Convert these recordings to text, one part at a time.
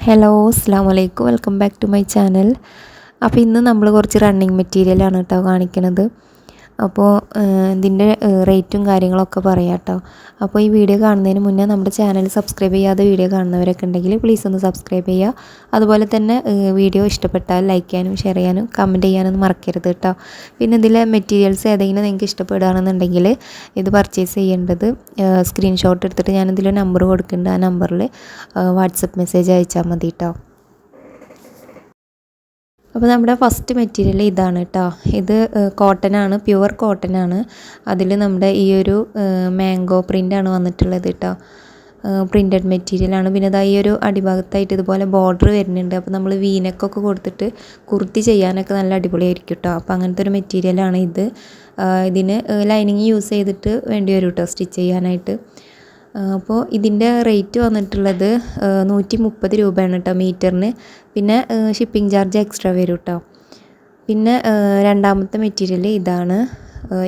Hello അസ്സാം വലൈക്കും welcome back to my channel അപ്പോൾ ഇന്ന് നമ്മൾ കുറച്ച് റണ്ണിങ് മെറ്റീരിയലാണ് കേട്ടോ കാണിക്കുന്നത് അപ്പോൾ ഇതിന്റെ റേറ്റും കാര്യങ്ങളൊക്കെ പറയാം കേട്ടോ അപ്പോൾ ഈ വീഡിയോ കാണുന്നതിന് മുന്നേ നമ്മുടെ ചാനൽ സബ്സ്ക്രൈബ് ചെയ്യാതെ വീഡിയോ കാണുന്നവരൊക്കെ ഉണ്ടെങ്കിൽ പ്ലീസ് ഒന്ന് സബ്സ്ക്രൈബ് ചെയ്യുക. അതുപോലെ തന്നെ വീഡിയോ ഇഷ്ടപ്പെട്ടാൽ ലൈക്ക് ചെയ്യാനും ഷെയർ ചെയ്യാനും കമന്റ് ചെയ്യാനൊന്നും മറക്കരുത് കേട്ടോ. പിന്നെ ഇതിലെ മെറ്റീരിയൽസ് ഏതെങ്കിലും നിങ്ങൾക്ക് ഇഷ്ടപ്പെടുകയാണെന്നുണ്ടെങ്കിൽ ഇത് പർച്ചേസ് ചെയ്യേണ്ടത് സ്ക്രീൻഷോട്ട് എടുത്തിട്ട് ഞാൻ ഇതിൽ നമ്പർ കൊടുക്കുന്നുണ്ട് ആ നമ്പറിൽ വാട്സപ്പ് മെസ്സേജ് അയച്ചാൽ മതി കേട്ടോ. അപ്പോൾ നമ്മുടെ ഫസ്റ്റ് മെറ്റീരിയൽ ഇതാണ് കേട്ടോ ഇത് കോട്ടൺ ആണ് പ്യുവർ കോട്ടൺ ആണ്. അതിൽ നമ്മുടെ ഈ ഒരു മാംഗോ പ്രിന്റാണ് വന്നിട്ടുള്ളത് കേട്ടോ പ്രിന്റഡ് മെറ്റീരിയലാണ് പിന്നെ ഇതാ ഈ ഒരു അടിഭാഗത്തായിട്ട് ഇതുപോലെ ബോർഡർ വരുന്നുണ്ട്. അപ്പോൾ നമ്മൾ വീനക്കൊക്കെ കൊടുത്തിട്ട് കുർത്തി ചെയ്യാനൊക്കെ നല്ല അടിപൊളിയായിരിക്കും കേട്ടോ അപ്പോൾ അങ്ങനത്തെ ഒരു മെറ്റീരിയലാണ് ഇത്. ഇതിന് ലൈനിങ് യൂസ് ചെയ്തിട്ട് വേണ്ടി വരും കേട്ടോ സ്റ്റിച്ച് ചെയ്യാനായിട്ട്. അപ്പോൾ ഇതിന്റെ റേറ്റ് വന്നിട്ടുള്ളത് നൂറ്റി മുപ്പത് രൂപയാണ് കേട്ടോ മീറ്ററിന്. പിന്നെ ഷിപ്പിംഗ് ചാർജ് എക്സ്ട്രാ വരും കേട്ടോ പിന്നെ രണ്ടാമത്തെ മെറ്റീരിയൽ ഇതാണ്.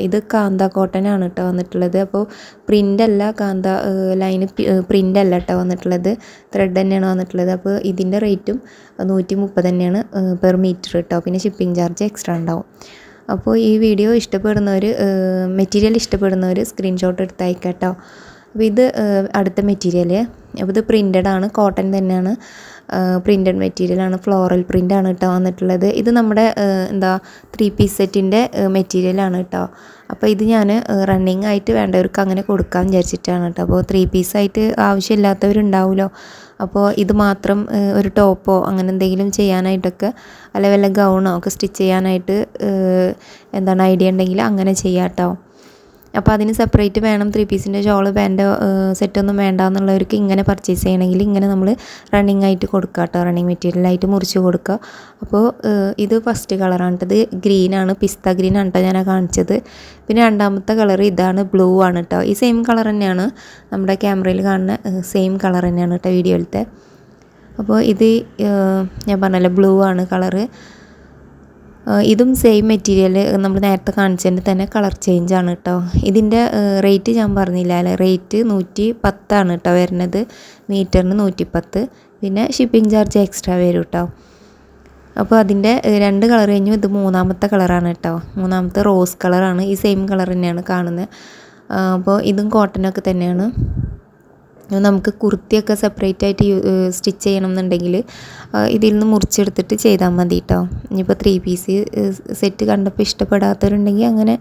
ഇത് കാന്ത കോട്ടൺ ആണ് കേട്ടോ വന്നിട്ടുള്ളത്. അപ്പോൾ പ്രിന്റ് അല്ല കാന്ത ലൈന് പ്രിന്റ് അല്ല കേട്ടോ വന്നിട്ടുള്ളത്. ത്രെഡ് തന്നെയാണ് വന്നിട്ടുള്ളത്. അപ്പോൾ ഇതിന്റെ റേറ്റും നൂറ്റി മുപ്പത് തന്നെയാണ് പെർ മീറ്റർ കേട്ടോ പിന്നെ ഷിപ്പിംഗ് ചാർജ് എക്സ്ട്രാ ഉണ്ടാവും. അപ്പോൾ ഈ വീഡിയോ ഇഷ്ടപ്പെടുന്നവർ മെറ്റീരിയൽ ഇഷ്ടപ്പെടുന്നവർ സ്ക്രീൻഷോട്ട് എടുത്ത് കേട്ടോ അപ്പോൾ ഇത് അടുത്ത മെറ്റീരിയൽ അപ്പോൾ ഇത് പ്രിന്റഡ് ആണ് കോട്ടൺ തന്നെയാണ്. പ്രിന്റഡ് മെറ്റീരിയലാണ് ഫ്ലോറൽ പ്രിന്റാണ് കേട്ടോ വന്നിട്ടുള്ളത്. ഇത് നമ്മുടെ എന്താ ത്രീ പീസ് സെറ്റിന്റെ മെറ്റീരിയലാണ് കേട്ടോ. അപ്പോൾ ഇത് ഞാൻ റണ്ണിങ് ആയിട്ട് വേണ്ടവർക്ക് അങ്ങനെ കൊടുക്കാൻ വിചാരിച്ചിട്ടാണ് കേട്ടോ. അപ്പോൾ ത്രീ പീസായിട്ട് ആവശ്യമില്ലാത്തവരുണ്ടാവുമല്ലോ അപ്പോൾ ഇത് മാത്രം ഒരു ടോപ്പോ അങ്ങനെ എന്തെങ്കിലും ചെയ്യാനായിട്ടൊക്കെ അല്ലെങ്കിൽ വല്ല ഗൗണോ ഒക്കെ സ്റ്റിച്ച് ചെയ്യാനായിട്ട് എന്താണ് ഐഡിയ ഉണ്ടെങ്കിൽ അങ്ങനെ ചെയ്യാം കേട്ടോ. അപ്പോൾ അതിന് സെപ്പറേറ്റ് വേണം ത്രീ പീസിന്റെ ഷോൾ വേണ്ട സെറ്റൊന്നും വേണ്ട എന്നുള്ളവർക്ക് ഇങ്ങനെ പർച്ചേസ് ചെയ്യണമെങ്കിൽ ഇങ്ങനെ നമ്മൾ റണ്ണിങ് ആയിട്ട് കൊടുക്കുക കേട്ടോ. റണ്ണിങ് മെറ്റീരിയലായിട്ട് മുറിച്ച് കൊടുക്കുക. അപ്പോൾ ഇത് ഫസ്റ്റ് കളറാണ് ഇത് ഗ്രീനാണ് പിസ്ത ഗ്രീൻ ആണ് കേട്ടോ ഞാൻ കാണിച്ചത്. പിന്നെ രണ്ടാമത്തെ കളർ ഇതാണ് ബ്ലൂ ആണ് കേട്ടോ. ഈ സെയിം കളർ തന്നെയാണ് നമ്മുടെ ക്യാമറയിൽ കാണുന്ന സെയിം കളർ തന്നെയാണ് കേട്ടോ വീഡിയോയിലത്തെ. അപ്പോൾ ഇത് ഞാൻ പറഞ്ഞല്ലോ ബ്ലൂ ആണ് കളറ് ഇതും സെയിം മെറ്റീരിയൽ നമ്മൾ നേരത്തെ കാണിച്ചതിന്റെ തന്നെ കളർ ചേഞ്ച് ആണ് കേട്ടോ ഇതിന്റെ റേറ്റ് ഞാൻ പറഞ്ഞില്ല അല്ലേ? റേറ്റ് നൂറ്റി പത്താണ് കേട്ടോ വരുന്നത്. മീറ്ററിന് നൂറ്റി പത്ത് പിന്നെ ഷിപ്പിംഗ് ചാർജ് എക്സ്ട്രാ വരും കേട്ടോ അപ്പോൾ അതിന്റെ രണ്ട് കളർ കഴിഞ്ഞു. ഇത് മൂന്നാമത്തെ കളറാണ് കേട്ടോ മൂന്നാമത്തെ റോസ് കളറാണ് ഈ സെയിം കളർ തന്നെയാണ് കാണുന്നത്. അപ്പോൾ ഇതും കോട്ടനൊക്കെ തന്നെയാണ്. നമുക്ക് കുർത്തിയൊക്കെ സെപ്പറേറ്റ് ആയിട്ട് സ്റ്റിച്ച് ചെയ്യണം എന്നുണ്ടെങ്കിൽ ഇതിൽ നിന്ന് മുറിച്ചെടുത്തിട്ട് ചെയ്താൽ മതി കേട്ടോ ഇനിയിപ്പോൾ ത്രീ പീസ് സെറ്റ് കണ്ടപ്പോൾ ഇഷ്ടപ്പെടാത്തവരുണ്ടെങ്കിൽ അങ്ങനെ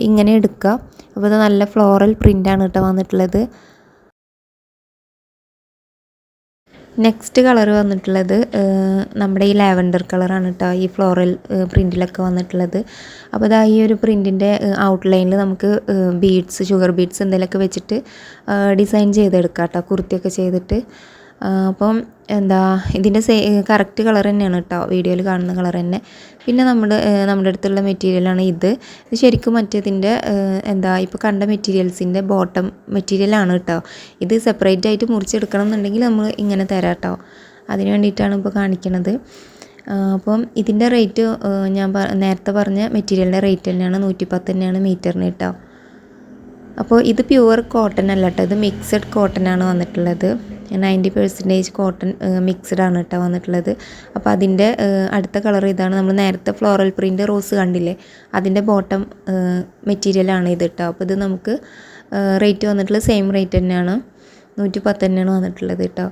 ഇങ്ങനെ എടുക്കുക അപ്പോൾ ഇത് നല്ല ഫ്ലോറൽ പ്രിന്റാണ് കേട്ടോ വന്നിട്ടുള്ളത്. നെക്സ്റ്റ് കളർ വന്നിട്ടുള്ളത് നമ്മുടെ ഈ ലാവൻഡർ കളറാണ് കേട്ടോ ഈ ഫ്ലോറൽ പ്രിന്റിലൊക്കെ വന്നിട്ടുള്ളത്. അപ്പോൾ അതാ ഈ ഒരു പ്രിന്റിന്റെ ഔട്ട്ലൈനിൽ നമുക്ക് ബീഡ്സ് ഷുഗർ ബീഡ്സ് എന്തെങ്കിലുമൊക്കെ വെച്ചിട്ട് ഡിസൈൻ ചെയ്തെടുക്കാം കേട്ടോ കുർത്തിയൊക്കെ ചെയ്തിട്ട്. അപ്പം എന്താ ഇതിന്റെ സേ കറക്റ്റ് കളർ തന്നെയാണ് കേട്ടോ വീഡിയോയിൽ കാണുന്ന കളർ തന്നെ. പിന്നെ നമ്മുടെ നമ്മുടെ അടുത്തുള്ള മെറ്റീരിയലാണ് ഇത്. ഇത് ശരിക്കും മറ്റേതിന്റെ എന്താ ഇപ്പോൾ കണ്ട മെറ്റീരിയൽസിന്റെ ബോട്ടം മെറ്റീരിയലാണ് കേട്ടോ ഇത് സെപ്പറേറ്റ് ആയിട്ട് മുറിച്ചെടുക്കണം എന്നുണ്ടെങ്കിൽ നമ്മൾ ഇങ്ങനെ തരാം കേട്ടോ അതിന് വേണ്ടിയിട്ടാണ് ഇപ്പോൾ കാണിക്കണത്. അപ്പം ഇതിന്റെ റേറ്റ് ഞാൻ നേരത്തെ പറഞ്ഞ മെറ്റീരിയലിന്റെ റേറ്റ് തന്നെയാണ്. നൂറ്റിപ്പത്ത് തന്നെയാണ് മീറ്ററിന് കേട്ടോ അപ്പോൾ ഇത് പ്യുവർ കോട്ടൺ അല്ല കേട്ടോ ഇത് മിക്സഡ് കോട്ടൺ ആണ് വന്നിട്ടുള്ളത്. നയന്റി പെർസെന്റേജ് കോട്ടൺ മിക്സ്ഡ് ആണ് കേട്ടോ വന്നിട്ടുള്ളത്. അപ്പോൾ അതിന്റെ അടുത്ത കളർ ഇതാണ് നമ്മൾ നേരത്തെ ഫ്ലോറൽ പ്രിന്റ് റോസ് കണ്ടില്ലേ? അതിന്റെ ബോട്ടം മെറ്റീരിയലാണ് ഇത് കേട്ടോ. അപ്പോൾ ഇത് നമുക്ക് റേറ്റ് വന്നിട്ടുള്ളത് സെയിം റേറ്റ് തന്നെയാണ്. നൂറ്റി പത്ത് തന്നെയാണ് വന്നിട്ടുള്ളത് കേട്ടോ.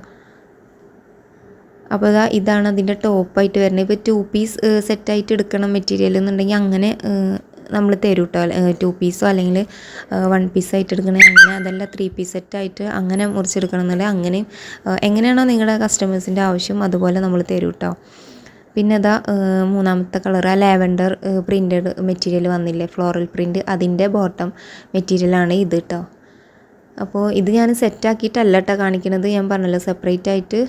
അപ്പോൾ ഇതാ ഇതാണ് അതിന്റെ ടോപ്പായിട്ട് വരുന്നത്. ഇപ്പോൾ ടു പീസ് സെറ്റായിട്ട് എടുക്കണം മെറ്റീരിയൽ എന്നുണ്ടെങ്കിൽ അങ്ങനെ നമ്മൾ തരും കേട്ടോ ടു പീസോ അല്ലെങ്കിൽ വൺ പീസായിട്ട് എടുക്കണേ അങ്ങനെ അതല്ല ത്രീ പീസ് സെറ്റായിട്ട് അങ്ങനെ മുറിച്ചെടുക്കണം എന്നുണ്ടെങ്കിൽ അങ്ങനെയും എങ്ങനെയാണോ നിങ്ങളുടെ കസ്റ്റമേഴ്സിന്റെ ആവശ്യം അതുപോലെ നമ്മൾ തരും കേട്ടോ പിന്നെ അതാ മൂന്നാമത്തെ കളർ ആ ലാവൻഡർ പ്രിന്റഡ് മെറ്റീരിയൽ വന്നില്ലേ ഫ്ലോറൽ പ്രിന്റ് അതിന്റെ ബോട്ടം മെറ്റീരിയലാണ് ഇത് കേട്ടോ അപ്പോൾ ഇത് ഞാൻ സെറ്റാക്കിയിട്ടല്ല കേട്ടോ കാണിക്കുന്നത് ഞാൻ പറഞ്ഞല്ലോ സെപ്പറേറ്റ് ആയിട്ട്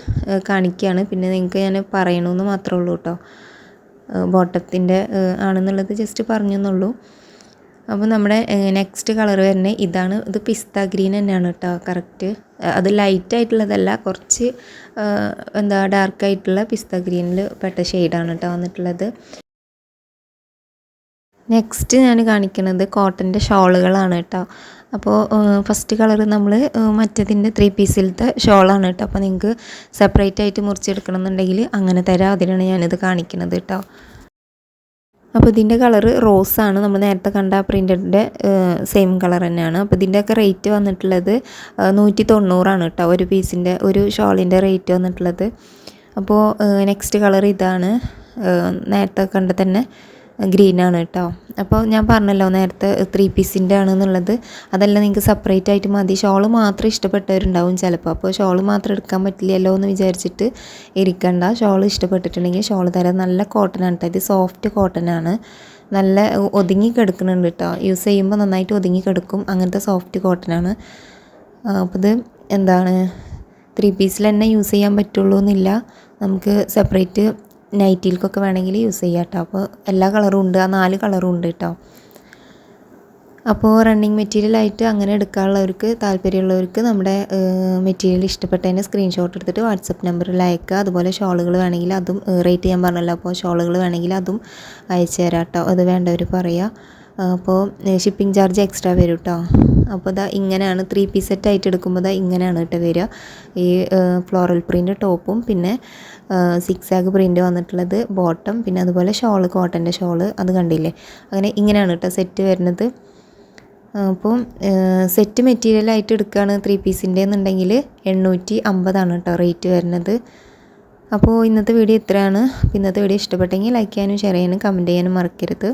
കാണിക്കുകയാണ് പിന്നെ നിങ്ങൾക്ക് ഞാൻ പറയണമെന്ന് മാത്രമേ ഉള്ളൂ കേട്ടോ ബോട്ടത്തിന്റെ ആണെന്നുള്ളത് ജസ്റ്റ് പറഞ്ഞെന്നുള്ളൂ. അപ്പോൾ നമ്മുടെ നെക്സ്റ്റ് കളർ വരുന്നത് ഇതാണ്. ഇത് പിസ്ത ഗ്രീൻ തന്നെയാണ് കേട്ടോ കറക്റ്റ് അത് ലൈറ്റ് ആയിട്ടുള്ളതല്ല കുറച്ച് എന്താ ഡാർക്ക് ആയിട്ടുള്ള പിസ്ത ഗ്രീനിൽ പെട്ട ഷെയ്ഡാണ് കേട്ടോ വന്നിട്ടുള്ളത്. നെക്സ്റ്റ് ഞാൻ കാണിക്കുന്നത് കോട്ടന്റെ ഷോളുകളാണ് കേട്ടോ. അപ്പോൾ ഫസ്റ്റ് കളർ നമ്മൾ മറ്റേതിന്റെ ത്രീ പീസിലത്തെ ഷോളാണ് കേട്ടോ. അപ്പോൾ നിങ്ങൾക്ക് സെപ്പറേറ്റ് ആയിട്ട് മുറിച്ചെടുക്കണം എന്നുണ്ടെങ്കിൽ അങ്ങനെ തരാം. അതിനാണ് ഞാനിത് കാണിക്കുന്നത് കേട്ടോ. അപ്പോൾ ഇതിന്റെ കളറ് റോസാണ് നമ്മൾ നേരത്തെ കണ്ട പ്രിന്റഡിന്റെ സെയിം കളർ തന്നെയാണ്. അപ്പോൾ ഇതിന്റെയൊക്കെ റേറ്റ് വന്നിട്ടുള്ളത് നൂറ്റി തൊണ്ണൂറാണ് കേട്ടോ. ഒരു പീസിന്റെ ഒരു ഷോളിന്റെ റേറ്റ് വന്നിട്ടുള്ളത്. അപ്പോൾ നെക്സ്റ്റ് കളർ ഇതാണ്. നേരത്തെ കണ്ട തന്നെ ഗ്രീനാണ് കേട്ടോ. അപ്പോൾ ഞാൻ പറഞ്ഞല്ലോ നേരത്തെ ത്രീ പീസിന്റെ ആണെന്നുള്ളത് അതെല്ലാം നിങ്ങൾക്ക് സെപ്പറേറ്റ് ആയിട്ട് മതി. ഷോൾ മാത്രം ഇഷ്ടപ്പെട്ടവരുണ്ടാവും ചിലപ്പോൾ അപ്പോൾ ഷോൾ മാത്രം എടുക്കാൻ പറ്റില്ലല്ലോ എന്ന് വിചാരിച്ചിട്ട് ഇരിക്കണ്ട. ഷോൾ ഇഷ്ടപ്പെട്ടിട്ടുണ്ടെങ്കിൽ ഷോൾ തരാം. നല്ല കോട്ടൺ ആണ് കേട്ടോ. ഇത് സോഫ്റ്റ് കോട്ടൺ ആണ്. നല്ല ഒതുങ്ങി കിടക്കുന്നുണ്ട് കേട്ടോ. യൂസ് ചെയ്യുമ്പോൾ നന്നായിട്ട് ഒതുങ്ങി കിടക്കും. അങ്ങനത്തെ സോഫ്റ്റ് കോട്ടൺ ആണ്. അപ്പോൾ ഇത് എന്താണ്? ത്രീ പീസിൽ തന്നെ യൂസ് ചെയ്യാൻ പറ്റുള്ളൂ എന്നില്ല. നമുക്ക് സെപ്പറേറ്റ് നൈറ്റിൽക്കൊക്കെ വേണമെങ്കിൽ യൂസ് ചെയ്യാം കേട്ടോ അപ്പോൾ എല്ലാ കളറും ഉണ്ട്. ആ നാല് കളറും ഉണ്ട് കേട്ടോ അപ്പോൾ റണ്ണിങ് മെറ്റീരിയലായിട്ട് അങ്ങനെ എടുക്കാനുള്ളവർക്ക് താല്പര്യമുള്ളവർക്ക് നമ്മുടെ മെറ്റീരിയൽ ഇഷ്ടപ്പെട്ടതിന് സ്ക്രീൻഷോട്ട് എടുത്തിട്ട് വാട്സപ്പ് നമ്പറിൽ അയക്കുക. അതുപോലെ ഷോളുകൾ വേണമെങ്കിൽ അതും റേറ്റ് ചെയ്യാൻ പറഞ്ഞല്ലോ. അപ്പോൾ ഷോളുകൾ വേണമെങ്കിൽ അതും അയച്ചു തരാം കേട്ടോ അത് വേണ്ടവർ പറയുക അപ്പോൾ ഷിപ്പിംഗ് ചാർജ് എക്സ്ട്രാ വരും കേട്ടോ അപ്പോൾ ഇതാ ഇങ്ങനെയാണ് ത്രീ പീസ് സെറ്റ് ആയിട്ട് എടുക്കുമ്പോൾ ഇതാ ഇങ്ങനെയാണ് കേട്ടോ വരിക ഈ ഫ്ലോറൽ പ്രിന്റ് ടോപ്പും പിന്നെ സിക്സ് ആഗ് പ്രിന്റ് വന്നിട്ടുള്ളത് ബോട്ടം പിന്നെ അതുപോലെ ഷോൾ കോട്ടന്റെ ഷോൾ അത് കണ്ടില്ലേ? അങ്ങനെ ഇങ്ങനെയാണ് കേട്ടോ സെറ്റ് വരുന്നത്. അപ്പം സെറ്റ് മെറ്റീരിയലായിട്ട് എടുക്കുകയാണ് ത്രീ പീസിന്റെ എന്നുണ്ടെങ്കിൽ എണ്ണൂറ്റി അമ്പതാണ് കേട്ടോ റേറ്റ് വരുന്നത്. അപ്പോൾ ഇന്നത്തെ വീഡിയോ ഇത്രയാണ്. ഇന്നത്തെ വീഡിയോ ഇഷ്ടപ്പെട്ടെങ്കിൽ ലൈക്ക് ചെയ്യാനും ഷെയർ ചെയ്യാനും കമന്റ് ചെയ്യാനും മറക്കരുത്.